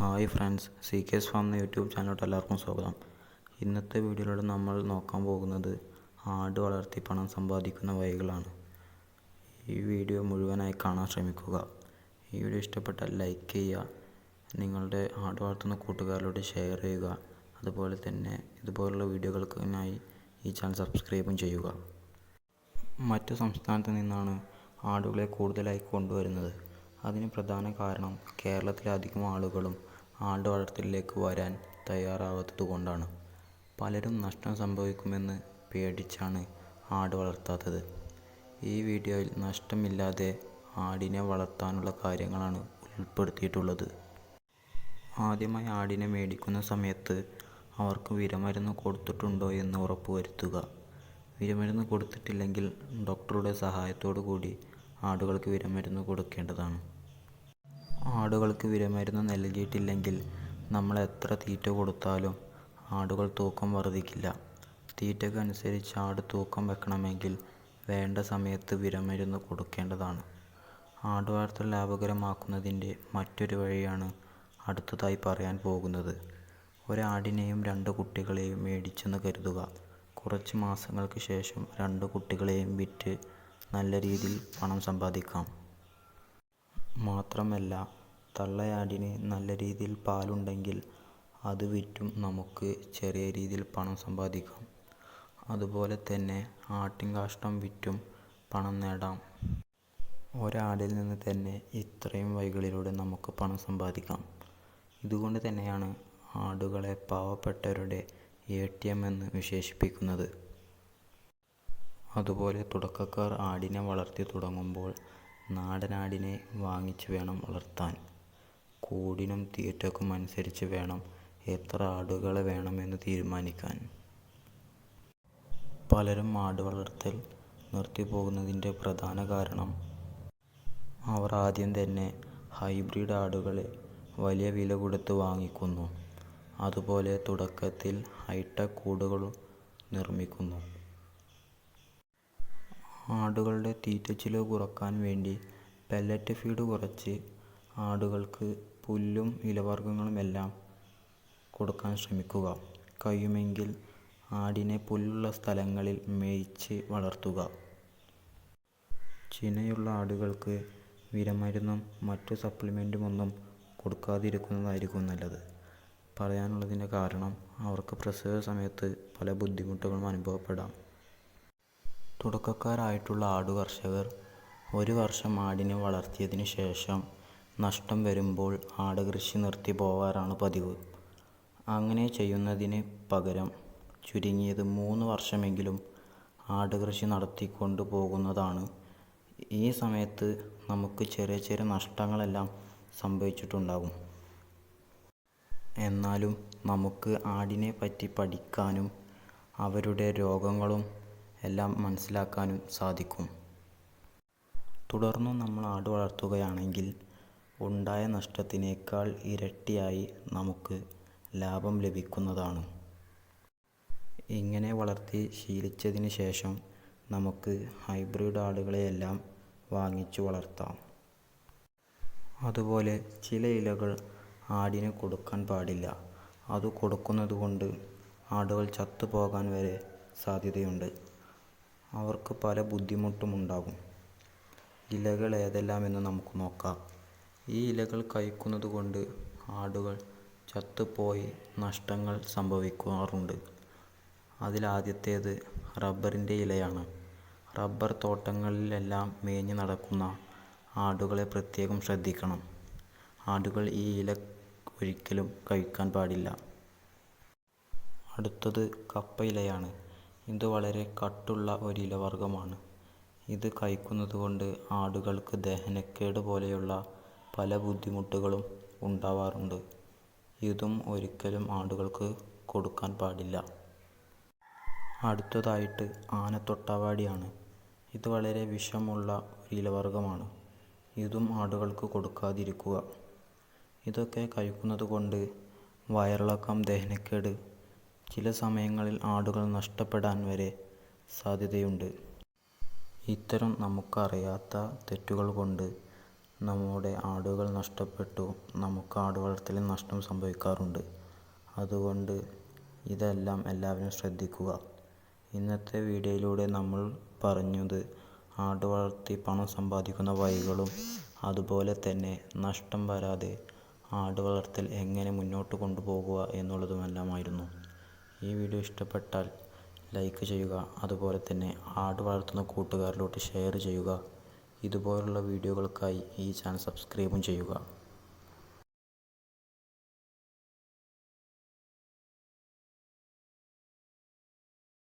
Hi friends C K S farm എന്ന YouTube ചാനലോട്ട് എല്ലാവർക്കും സ്വാഗതം. ഇന്നത്തെ വീഡിയോയിലൂടെ നമ്മൾ നോക്കാൻ പോകുന്നത് ആട് വളർത്തി പണം സമ്പാദിക്കുന്ന വഴികളാണ്. ഈ വീഡിയോ മുഴുവനായി കാണാൻ ശ്രമിക്കുക. ഈ വീഡിയോ ഇഷ്ടപ്പെട്ടാൽ ലൈക്ക് ചെയ്യുക നിങ്ങളുടെ ആട് വളർത്തുന്ന കൂട്ടുകാരിലൂടെ ഷെയർ ചെയ്യുക അതുപോലെ തന്നെ ഇതുപോലുള്ള വീഡിയോകൾക്കായി ഈ ചാനൽ സബ്സ്ക്രൈബും ചെയ്യുക. മറ്റു സംസ്ഥാനത്ത് നിന്നാണ് ആടുകളെ കൂടുതലായി കൊണ്ടുവരുന്നത്. അതിന് പ്രധാന കാരണം കേരളത്തിലെ അധികം ആളുകളും ആട് വളർത്തലിലേക്ക് വരാൻ തയ്യാറാവാത്തത് കൊണ്ടാണ് പലരും നഷ്ടം സംഭവിക്കുമെന്ന് പേടിച്ചാണ് ആട് വളർത്താത്തത്. ഈ വീഡിയോയിൽ നഷ്ടമില്ലാതെ ആടിനെ വളർത്താനുള്ള കാര്യങ്ങളാണ് ഉൾപ്പെടുത്തിയിട്ടുള്ളത്. ആദ്യമായി ആടിനെ മേടിക്കുന്ന സമയത്ത് അവർക്ക് വിരമരുന്ന് കൊടുത്തിട്ടുണ്ടോ എന്ന് ഉറപ്പുവരുത്തുക. വിരമരുന്ന് കൊടുത്തിട്ടില്ലെങ്കിൽ ഡോക്ടറുടെ സഹായത്തോടു കൂടി ആടുകൾക്ക് വിരമരുന്ന് കൊടുക്കേണ്ടതാണ്. ആടുകൾക്ക് വിരമരുന്ന് നൽകിയിട്ടില്ലെങ്കിൽ നമ്മൾ എത്ര തീറ്റ കൊടുത്താലും ആടുകൾ തൂക്കം വർദ്ധിക്കില്ല. തീറ്റക്കനുസരിച്ച് ആട് തൂക്കം വെക്കണമെങ്കിൽ വേണ്ട സമയത്ത് വിരമരുന്ന് കൊടുക്കേണ്ടതാണ്. ആട് വളർത്തൽ ലാഭകരമാക്കുന്നതിന്റെ മറ്റൊരു വഴിയാണ് അടുത്തതായി പറയാൻ പോകുന്നത്. ഒരാടിനെയും രണ്ട് കുട്ടികളെയും മേടിച്ചെന്ന് കരുതുക. കുറച്ച് മാസങ്ങൾക്ക് ശേഷം രണ്ട് കുട്ടികളെയും വിറ്റ് നല്ല രീതിയിൽ പണം സമ്പാദിക്കാം. മാത്രമല്ല തള്ളയാടിന് നല്ല രീതിയിൽ പാലുണ്ടെങ്കിൽ അത് വിറ്റും നമുക്ക് ചെറിയ രീതിയിൽ പണം സമ്പാദിക്കാം. അതുപോലെ തന്നെ ആട്ടിൻകാഷ്ടം വിറ്റും പണം നേടാം. ഒരാടിൽ നിന്ന് തന്നെ ഇത്രയും വഴികളിലൂടെ നമുക്ക് പണം സമ്പാദിക്കാം. ഇതുകൊണ്ട് തന്നെയാണ് ആടുകളെ പാവപ്പെട്ടവരുടെ എ ടി എം എന്ന് വിശേഷിപ്പിക്കുന്നത്. അതുപോലെ തുടക്കക്കാർ ആടിനെ വളർത്തി തുടങ്ങുമ്പോൾ നാടനാടിനെ വാങ്ങിച്ച് വേണം വളർത്താൻ. കൂടിനും തീറ്റക്കും അനുസരിച്ച് വേണം എത്ര ആടുകളെ വേണമെന്ന് തീരുമാനിക്കാൻ. പലരും ആട് വളർത്തൽ നിർത്തിപ്പോകുന്നതിന്റെ പ്രധാന കാരണം അവർ ആദ്യം തന്നെ ഹൈബ്രിഡ് ആടുകളെ വലിയ വില കൊടുത്ത് വാങ്ങിക്കുന്നു. അതുപോലെ തുടക്കത്തിൽ ഹൈടെക് കൂടുകൾ നിർമ്മിക്കുന്നു. ആടുകളുടെ തീറ്റ ചിലവ് കുറയ്ക്കാൻ വേണ്ടി പെല്ലറ്റ് ഫീഡ് കുറച്ച് ആടുകൾക്ക് പുല്ലും ഇലവർഗങ്ങളുമെല്ലാം കൊടുക്കാൻ ശ്രമിക്കുക. കഴിയുമെങ്കിൽ ആടിനെ പുല്ലുള്ള സ്ഥലങ്ങളിൽ മേയിച്ച് വളർത്തുക. ചിനയുള്ള ആടുകൾക്ക് വിരമരുന്നും മറ്റു സപ്ലിമെന്റുമൊന്നും കൊടുക്കാതിരിക്കുന്നതായിരിക്കും നല്ലത്. പറയാനുള്ളതിന്റെ കാരണം അവർക്ക് പ്രസവ സമയത്ത് പല ബുദ്ധിമുട്ടുകളും അനുഭവപ്പെടാം. തുടക്കക്കാരായിട്ടുള്ള ആടു കർഷകർ ഒരു വർഷം ആടിനെ വളർത്തിയതിന് ശേഷം നഷ്ടം വരുമ്പോൾ ആട് കൃഷി നിർത്തി പോവാറാണ് പതിവ്. അങ്ങനെ ചെയ്യുന്നതിന് പകരം ചുരുങ്ങിയത് മൂന്ന് വർഷമെങ്കിലും ആട് കൃഷി നടത്തിക്കൊണ്ട് പോകുന്നതാണ്. ഈ സമയത്ത് നമുക്ക് ചെറിയ ചെറിയ നഷ്ടങ്ങളെല്ലാം സംഭവിച്ചിട്ടുണ്ടാകും. എന്നാലും നമുക്ക് ആടിനെ പറ്റി പഠിക്കാനും അവരുടെ രോഗങ്ങളും എല്ലാം മനസ്സിലാക്കാനും സാധിക്കും. തുടർന്നും നമ്മൾ ആട് വളർത്തുകയാണെങ്കിൽ ഉണ്ടായ നഷ്ടത്തിനേക്കാൾ ഇരട്ടിയായി നമുക്ക് ലാഭം ലഭിക്കുന്നതാണ്. ഇങ്ങനെ വളർത്തി ശീലിച്ചതിന് ശേഷം നമുക്ക് ഹൈബ്രിഡ് ആടുകളെയെല്ലാം വാങ്ങിച്ചു വളർത്താം. അതുപോലെ ചില ഇലകൾ ആടിന് കൊടുക്കാൻ പാടില്ല. അത് കൊടുക്കുന്നത് കൊണ്ട് ആടുകൾ ചത്തുപോകാൻ വരെ സാധ്യതയുണ്ട്. അവർക്ക് പല ബുദ്ധിമുട്ടും ഉണ്ടാകും ഇലകൾ ഏതെല്ലാമെന്ന് നമുക്ക് നോക്കാം. ഈ ഇലകൾ കഴിക്കുന്നത് കൊണ്ട് ആടുകൾ ചത്തുപോയി നഷ്ടങ്ങൾ സംഭവിക്കാറുണ്ട്. അതിലാദ്യത്തേത് റബ്ബറിന്റെ ഇലയാണ്. റബ്ബർ തോട്ടങ്ങളിലെല്ലാം മേഞ്ഞു നടക്കുന്ന ആടുകളെ പ്രത്യേകം ശ്രദ്ധിക്കണം. ആടുകൾ ഈ ഇല ഒരിക്കലും കഴിക്കാൻ പാടില്ല. അടുത്തത് കപ്പ ഇലയാണ്. ഇത് വളരെ കട്ടുള്ള ഒരു ഇലവർഗമാണ് ഇത് കഴിക്കുന്നത് കൊണ്ട് ആടുകൾക്ക് ദഹനക്കേട് പോലെയുള്ള പല ബുദ്ധിമുട്ടുകളും ഉണ്ടാവാറുണ്ട്. ഇതും ഒരിക്കലും ആടുകൾക്ക് കൊടുക്കാൻ പാടില്ല. അടുത്തതായിട്ട് ആനത്തൊട്ടാവാടിയാണ്. ഇത് വളരെ വിഷമുള്ള ഒരു ഇലവർഗമാണ് ഇതും ആടുകൾക്ക് കൊടുക്കാതിരിക്കുക. ഇതൊക്കെ കഴിക്കുന്നത് കൊണ്ട് വയറിളക്കം ദഹനക്കേട് ചില സമയങ്ങളിൽ ആടുകൾ നഷ്ടപ്പെടാൻ വരെ സാധ്യതയുണ്ട്. ഇത്തരം നമുക്കറിയാത്ത തെറ്റുകൾ കൊണ്ട് നമ്മുടെ ആടുകൾ നഷ്ടപ്പെട്ടു നമുക്ക് ആട് വളർത്തലിൽ നഷ്ടം സംഭവിക്കാറുണ്ട്. അതുകൊണ്ട് ഇതെല്ലാം എല്ലാവരും ശ്രദ്ധിക്കുക. ഇന്നത്തെ വീഡിയോയിലൂടെ നമ്മൾ പറഞ്ഞത് ആട് വളർത്തി പണം സമ്പാദിക്കുന്ന വഴികളും അതുപോലെ തന്നെ നഷ്ടം വരാതെ ആട് വളർത്തൽ എങ്ങനെ മുന്നോട്ട് കൊണ്ടുപോകുക എന്നുള്ളതുമെല്ലാമായിരുന്നു. ഈ വീഡിയോ ഇഷ്ടപ്പെട്ടാൽ ലൈക്ക് ചെയ്യുക. അതുപോലെ തന്നെ ആട് വളർത്തുന്ന കൂട്ടുകാരിലോട്ട് ഷെയർ ചെയ്യുക. ഇതുപോലുള്ള വീഡിയോകൾക്കായി ഈ ചാനൽ സബ്സ്ക്രൈബും ചെയ്യുക.